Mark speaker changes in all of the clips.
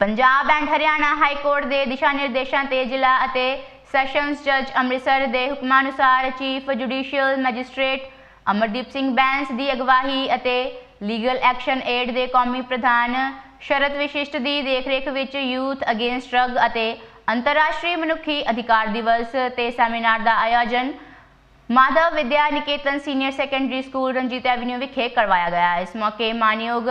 Speaker 1: Punjab and Haryana high court ਦੇ ਦਿਸ਼ਾ ਨਿਰਦੇਸ਼ਾਂ ਤੇ ਜ਼ਿਲ੍ਹਾ ਅਤੇ ਸੈਸ਼ਨਜ਼ ਜੱਜ ਅੰਮ੍ਰਿਤਸਰ ਦੇ ਹੁਕਮਾਂ ਅਨੁਸਾਰ chief judicial magistrate Amardeep Singh Bains ਦੀ ਅਗਵਾਈ ਅਤੇ ਲੀਗਲ ਐਕਸ਼ਨ ਏਡ ਦੇ ਕੌਮੀ ਪ੍ਰਧਾਨ ਸ਼ਰਤ ਵਿਸ਼ਿਸ਼ਟ ਦੀ ਦੇਖਰੇਖ ਵਿੱਚ ਯੂਥ ਅਗੇਂਸਟ ਡਰੱਗ ਅਤੇ ਅੰਤਰਰਾਸ਼ਟਰੀ ਮਨੁੱਖੀ ਅਧਿਕਾਰ ਦਿਵਸ ਤੇ ਸੈਮੀਨਾਰ ਦਾ ਆਯੋਜਨ Madhav Vidya Niketan senior secondary school Ranjit avenue ਵਿਖੇ ਕਰਵਾਇਆ ਗਿਆ। ਇਸ ਮੌਕੇ ਮਾਨਯੋਗ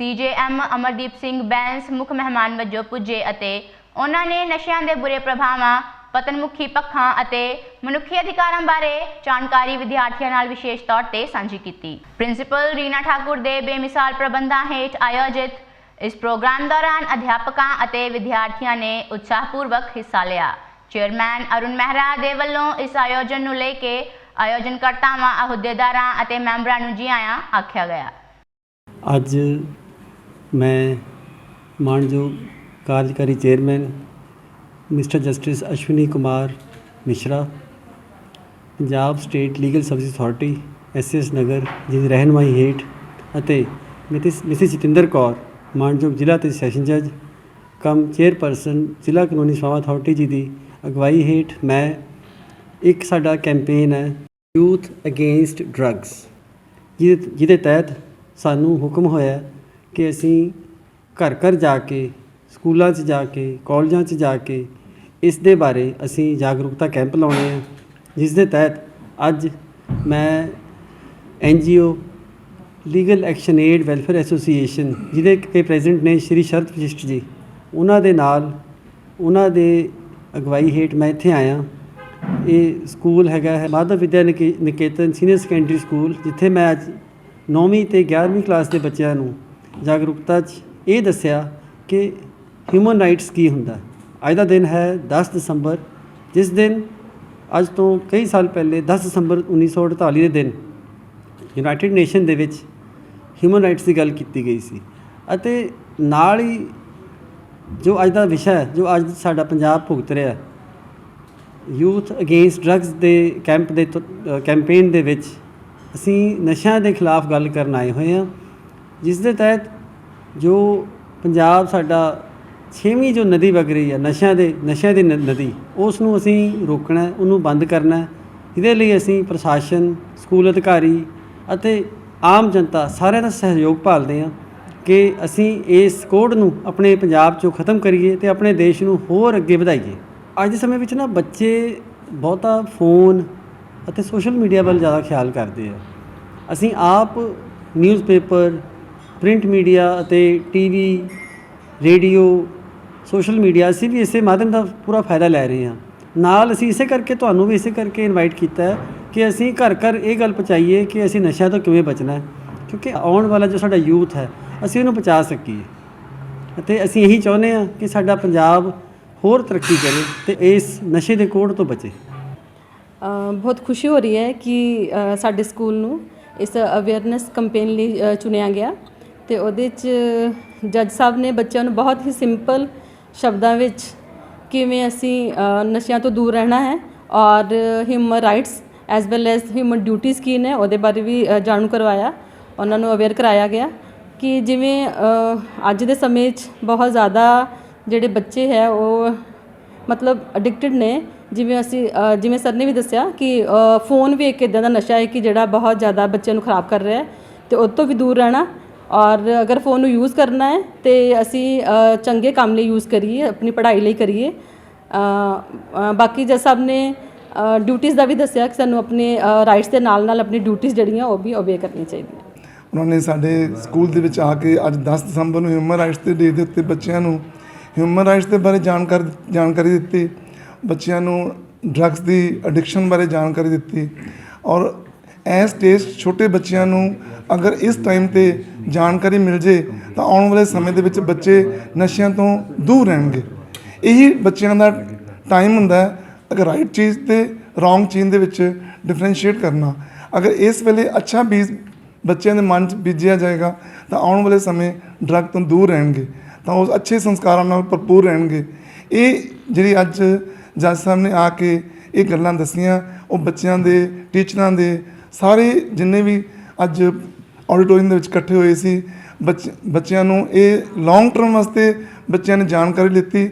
Speaker 1: ਸੀਜੇਐਮ ਅਮਰਦੀਪ ਸਿੰਘ ਬੈਂਸ ਮੁੱਖ ਮਹਿਮਾਨ ਵਜੋਂ ਪੁੱਜੇ ਅਤੇ ਉਹਨਾਂ ਨੇ ਨਸ਼ਿਆਂ ਦੇ ਬੁਰੇ ਪ੍ਰਭਾਵਾਂ, ਪਤਨਮੁਖੀ ਪੱਖਾਂ ਅਤੇ ਮਨੁੱਖੀ ਅਧਿਕਾਰਾਂ ਬਾਰੇ ਜਾਣਕਾਰੀ ਵਿਦਿਆਰਥੀਆਂ ਨਾਲ ਵਿਸ਼ੇਸ਼ ਤੌਰ ਤੇ ਸਾਂਝੀ ਕੀਤੀ। ਪ੍ਰਿੰਸੀਪਲ ਰੀਨਾ ਠਾਕੁਰ ਦੇ ਬੇਮਿਸਾਲ ਪ੍ਰਬੰਧਾਂ ਹੇਠ ਆਯੋਜਿਤ ਇਸ ਪ੍ਰੋਗਰਾਮ ਦੌਰਾਨ ਅਧਿਆਪਕਾਂ ਅਤੇ ਵਿਦਿਆਰਥੀਆਂ ਨੇ ਉਤਸ਼ਾਹਪੂਰਵਕ ਹਿੱਸਾ ਲਿਆ। ਚੇਅਰਮੈਨ ਅਰੁਣ ਮਹਿਰਾ ਦੇ ਵੱਲੋਂ ਇਸ ਆਯੋਜਨ ਨੂੰ ਲੈ ਕੇ ਆਯੋਜਨਕਰਤਾਵਾਂ, ਅਹੁਦੇਦਾਰਾਂ ਅਤੇ ਮੈਂਬਰਾਂ ਨੂੰ ਜੀ ਆਇਆਂ ਆਖਿਆ ਗਿਆ।
Speaker 2: ਅੱਜ ਮੈਂ ਮਾਣਯੋਗ ਕਾਰਜਕਾਰੀ chairman mister justice Ashwani Kumar Mishra, Punjab state legal service authority SS Nagar ji ਦੀ ਰਹਿਨਮਾਈ ਹੇਠ ਅਤੇ ਮਿਸਿਸ ਮਿਸਿਸ ਜਤਿੰਦਰ ਕੌਰ ਮਾਨਯੋਗ ਜ਼ਿਲ੍ਹਾ ਤੇ ਸੈਸ਼ਨ ਜੱਜ, ਕਮ ਚੇਅਰਪਰਸਨ, ਜ਼ਿਲ੍ਹਾ ਕਾਨੂੰਨੀ ਸੇਵਾ ਅਥਾਰਟੀ ਜੀ ਦੀ ਅਗਵਾਈ ਹੇਠ ਮੈਂ ਇੱਕ ਸਾਡਾ ਕੈਂਪੇਨ ਹੈ ਯੂਥ ਅਗੇਂਸਟ ਡਰੱਗਸ, ਜਿਹਦੇ ਜਿਹਦੇ ਤਹਿਤ ਸਾਨੂੰ ਹੁਕਮ ਹੋਇਆ ਕਿ ਅਸੀਂ ਘਰ ਘਰ ਜਾ ਕੇ, ਸਕੂਲਾਂ 'ਚ ਜਾ ਕੇ, ਕਾਲਜਾਂ 'ਚ ਜਾ ਕੇ ਇਸ ਦੇ ਬਾਰੇ ਅਸੀਂ ਜਾਗਰੂਕਤਾ ਕੈਂਪ ਲਾਉਣੇ ਆ। ਜਿਸ ਦੇ ਤਹਿਤ ਅੱਜ ਮੈਂ N G O legal action aid welfare association, ਜਿਹਦੇ ਕੇ ਪ੍ਰੈਜ਼ੀਡੈਂਟ ਨੇ ਸ਼੍ਰੀ ਸ਼ਰਤ ਵਸ਼ਿਸ਼ਟ ਜੀ, ਉਹਨਾਂ ਦੇ ਨਾਲ, ਉਹਨਾਂ ਦੇ ਅਗਵਾਈ ਹੇਠ ਮੈਂ ਇੱਥੇ ਆਇਆ। ਇਹ ਸਕੂਲ ਹੈਗਾ ਹੈ ਮਾਧਵ ਵਿਦਿਆ ਨਿਕੇ- ਨਿਕੇਤਨ ਸੀਨੀਅਰ ਸੈਕੰਡਰੀ ਸਕੂਲ, ਜਿੱਥੇ ਮੈਂ ਅੱਜ 9ਵੀਂ ਤੇ 11ਵੀਂ ਕਲਾਸ ਦੇ ਬੱਚਿਆਂ ਨੂੰ ਜਾਗਰੂਕਤਾ 'ਚ ਇਹ ਦੱਸਿਆ ਕਿ ਹਿਊਮਨ ਰਾਈਟਸ ਕੀ ਹੁੰਦਾ ਅੱਜ ਦਾ ਦਿਨ ਹੈ 10 ਦਸੰਬਰ, ਜਿਸ ਦਿਨ ਅੱਜ ਤੋਂ ਕਈ ਸਾਲ ਪਹਿਲੇ 10 ਦਸੰਬਰ 1948 ਦੇ ਦਿਨ ਯੂਨਾਈਟਿਡ ਨੇਸ਼ਨ ਦੇ ਵਿੱਚ ਹਿਊਮਨ ਰਾਈਟਸ ਦੀ ਗੱਲ ਕੀਤੀ ਗਈ ਸੀ ਅਤੇ ਨਾਲ ਹੀ ਜੋ ਅੱਜ ਦਾ ਵਿਸ਼ਾ ਹੈ, ਜੋ ਅੱਜ ਸਾਡਾ ਪੰਜਾਬ ਭੁਗਤ ਰਿਹਾ ਯੂਥ ਅਗੇਂਸਟ ਡਰੱਗਸ ਦੇ ਕੈਂਪ ਦੇ ਕੈਂਪੇਨ ਦੇ ਵਿੱਚ ਅਸੀਂ ਨਸ਼ਿਆਂ ਦੇ ਖਿਲਾਫ ਗੱਲ ਕਰਨ ਆਏ ਹੋਏ ਹਾਂ। ਜਿਸ ਦੇ ਤਹਿਤ ਜੋ ਪੰਜਾਬ ਸਾਡਾ ਛੇਵੀਂ ਜੋ ਨਦੀ ਵਗ ਰਹੀ ਹੈ ਨਸ਼ਿਆਂ ਦੇ, ਨਸ਼ਿਆਂ ਦੀ ਨ- ਨਦੀ ਉਸ ਨੂੰ ਅਸੀਂ ਰੋਕਣਾ ਉਹਨੂੰ ਬੰਦ ਕਰਨਾ ਇਹਦੇ ਲਈ ਅਸੀਂ ਪ੍ਰਸ਼ਾਸਨ, ਸਕੂਲ ਅਧਿਕਾਰੀ ਅਤੇ ਆਮ ਜਨਤਾ ਸਾਰਿਆਂ ਦਾ ਸਹਿਯੋਗ ਭਾਲਦੇ ਹਾਂ ਕਿ ਅਸੀਂ ਇਸ ਕੋਡ ਨੂੰ ਆਪਣੇ ਪੰਜਾਬ 'ਚੋਂ ਖਤਮ ਕਰੀਏ ਤੇ ਆਪਣੇ ਦੇਸ਼ ਨੂੰ ਹੋਰ ਅੱਗੇ ਵਧਾਈਏ। ਅੱਜ ਦੇ ਸਮੇਂ ਵਿੱਚ ਨਾ ਬੱਚੇ ਬਹੁਤਾ ਫੋਨ ਅਤੇ ਸੋਸ਼ਲ ਮੀਡੀਆ ਵੱਲ ਜ਼ਿਆਦਾ ਖਿਆਲ ਕਰਦੇ ਆ। ਅਸੀਂ ਆਪ ਨਿਊਜ਼ਪੇਪਰ ਪ੍ਰਿੰਟ ਮੀਡੀਆ ਅਤੇ ਟੀਵੀ, ਰੇਡੀਓ, ਸੋਸ਼ਲ ਮੀਡੀਆ, ਅਸੀਂ ਵੀ ਇਸੇ ਮਾਧਿਅਮ ਦਾ ਪੂਰਾ ਫਾਇਦਾ ਲੈ ਰਹੇ ਹਾਂ। ਨਾਲ ਅਸੀਂ ਇਸੇ ਕਰਕੇ ਤੁਹਾਨੂੰ ਵੀ ਇਸੇ ਕਰਕੇ ਇਨਵਾਈਟ ਕੀਤਾ ਹੈ ਕਿ ਅਸੀਂ ਘਰ ਘਰ ਇਹ ਗੱਲ ਪਹੁੰਚਾਈਏ ਕਿ ਅਸੀਂ ਨਸ਼ਿਆਂ ਤੋਂ ਕਿਵੇਂ ਬਚਣਾ ਹੈ। ਕਿਉਂਕਿ ਆਉਣ ਵਾਲਾ ਜੋ ਸਾਡਾ ਯੂਥ ਹੈ, ਅਸੀਂ ਉਹਨੂੰ ਬਚਾ ਸਕੀਏ। ਅਤੇ ਅਸੀਂ ਇਹੀ ਚਾਹੁੰਦੇ ਹਾਂ ਕਿ ਸਾਡਾ ਪੰਜਾਬ ਹੋਰ ਤਰੱਕੀ ਕਰੇ ਤੇ ਇਸ ਨਸ਼ੇ ਦੇ ਕੋੜ ਤੋਂ ਬਚੇ।
Speaker 3: ਬਹੁਤ ਖੁਸ਼ੀ ਹੋ ਰਹੀ ਹੈ ਕਿ ਸਾਡੇ ਸਕੂਲ ਨੂੰ ਇਸ ਅਵੇਅਰਨੈਸ ਕੈਂਪੇਨ ਲਈ ਚੁਣਿਆ ਗਿਆ। ਤੇ ਉਹਦੇ 'ਚ ਜੱਜ ਸਾਹਿਬ ਨੇ ਬੱਚਿਆਂ ਨੂੰ ਬਹੁਤ ਹੀ ਸਿੰਪਲ ਸ਼ਬਦਾਂ ਵਿੱਚ ਕਿਵੇਂ ਅਸੀਂ ਨਸ਼ਿਆਂ ਤੋਂ ਦੂਰ ਰਹਿਣਾ ਹੈ ਔਰ human rights as well as human duties ਕੀ ਨੇ ਉਹਦੇ ਬਾਰੇ ਵੀ ਜਾਣੂ ਕਰਵਾਇਆ। ਉਹਨਾਂ ਨੂੰ ਅਵੇਅਰ ਕਰਾਇਆ ਗਿਆ ਕਿ ਜਿਵੇਂ ਅੱਜ ਦੇ ਸਮੇਂ 'ਚ ਬਹੁਤ ਜ਼ਿਆਦਾ ਜਿਹੜੇ ਬੱਚੇ ਹੈ ਉਹ ਮਤਲਬ ਐਡਿਕਟਡ ਨੇ। ਜਿਵੇਂ ਅਸੀਂ ਜਿਵੇਂ ਸਰ ਨੇ ਵੀ ਦੱਸਿਆ ਕਿ ਫੋਨ ਵੀ ਇੱਕ ਇਦਾਂ ਦਾ ਨਸ਼ਾ ਹੈ ਕਿ ਜਿਹੜਾ ਬਹੁਤ ਜ਼ਿਆਦਾ ਬੱਚਿਆਂ ਨੂੰ ਖਰਾਬ ਕਰ ਰਿਹਾ ਹੈ ਤੇ ਉਹ ਤੋਂ ਵੀ ਦੂਰ ਰਹਿਣਾ। ਔਰ ਅਗਰ ਫੋਨ ਨੂੰ ਯੂਜ਼ ਕਰਨਾ ਹੈ, ਤੇ ਅਸੀਂ ਚੰਗੇ ਕੰਮ ਲਈ ਯੂਜ਼ ਕਰੀਏ, ਆਪਣੀ ਪੜ੍ਹਾਈ ਲਈ ਕਰੀਏ। ਬਾਕੀ ਜੱਜ ਸਾਹਿਬ ਨੇ ਡਿਊਟੀਆਂ ਦਾ ਵੀ ਦੱਸਿਆ ਕਿ ਸਾਨੂੰ ਆਪਣੇ ਰਾਈਟਸ ਦੇ ਨਾਲ ਨਾਲ ਆਪਣੀ ਡਿਊਟੀਆਂ ਜਿਹੜੀਆਂ ਉਹ ਵੀ ਓਬੇ ਕਰਨੀਆਂ ਚਾਹੀਦੀਆਂ।
Speaker 4: ਉਹਨਾਂ ਨੇ ਸਾਡੇ ਸਕੂਲ ਦੇ ਵਿੱਚ ਆ ਕੇ ਅੱਜ 10 ਦਸੰਬਰ ਨੂੰ ਹਿਊਮਨ ਰਾਈਟਸ ਦੇ ਡੇ ਦੇ ਉੱਤੇ ਬੱਚਿਆਂ ਨੂੰ ਹਿਊਮਨ ਰਾਈਟਸ ਦੇ ਬਾਰੇ ਜਾਣਕਾਰੀ ਜਾਣਕਾਰੀ ਦਿੱਤੀ। ਬੱਚਿਆਂ ਨੂੰ ਡਰੱਗਸ ਦੀ ਐਡਿਕਸ਼ਨ ਬਾਰੇ ਜਾਣਕਾਰੀ ਦਿੱਤੀ। ਔਰ ਐਸ ਸਟੇਜ ਛੋਟੇ ਬੱਚਿਆਂ ਨੂੰ ਅਗਰ ਇਸ ਟਾਈਮ ਤੇ ਜਾਣਕਾਰੀ ਮਿਲ ਜੇ, ਤਾਂ ਆਉਣ ਵਾਲੇ ਸਮੇਂ ਦੇ ਵਿੱਚ ਬੱਚੇ ਨਸ਼ਿਆਂ ਤੋਂ ਦੂਰ ਰਹਿਣਗੇ। ਇਹੀ ਬੱਚਿਆਂ ਦਾ ਟਾਈਮ ਹੁੰਦਾ ਅਗਰ ਰਾਈਟ ਚੀਜ਼ ਤੇ ਰੋਂਗ ਚੀਜ਼ ਦੇ ਵਿੱਚ ਡਿਫਰੈਂਸ਼ੀਏਟ ਕਰਨਾ। ਅਗਰ ਇਸ ਵੇਲੇ ਅੱਛਾ ਬੀਜ ਬੱਚਿਆਂ ਦੇ ਮਨ 'ਚ ਬੀਜਿਆ ਜਾਏਗਾ, ਤਾਂ ਆਉਣ ਵਾਲੇ ਸਮੇਂ ਡਰੱਗ ਤੋਂ ਦੂਰ ਰਹਿਣਗੇ, ਤਾਂ ਉਹ ਅੱਛੇ ਸੰਸਕਾਰਾਂ ਨਾਲ ਭਰਪੂਰ ਰਹਿਣਗੇ। ਇਹ ਜਿਹੜੀ ਅੱਜ ਜੱਜ ਸਾਹਿਬ ਨੇ ਆ ਕੇ ਇਹ ਗੱਲਾਂ ਦੱਸੀਆਂ, ਉਹ ਬੱਚਿਆਂ ਦੇ ਟੀਚਰਾਂ ਦੇ ਸਾਰੇ ਜਿੰਨੇ ਵੀ ਅੱਜ ਆਡੀਟੋਰੀਅਮ ਦੇ ਵਿੱਚ ਇਕੱਠੇ ਹੋਏ ਸੀ, ਬੱਚ- ਬੱਚਿਆਂ ਨੂੰ ਇਹ ਲੌਂਗ ਟਰਮ ਵਾਸਤੇ ਬੱਚਿਆਂ ਨੇ ਜਾਣਕਾਰੀ ਲਿੱਤੀ।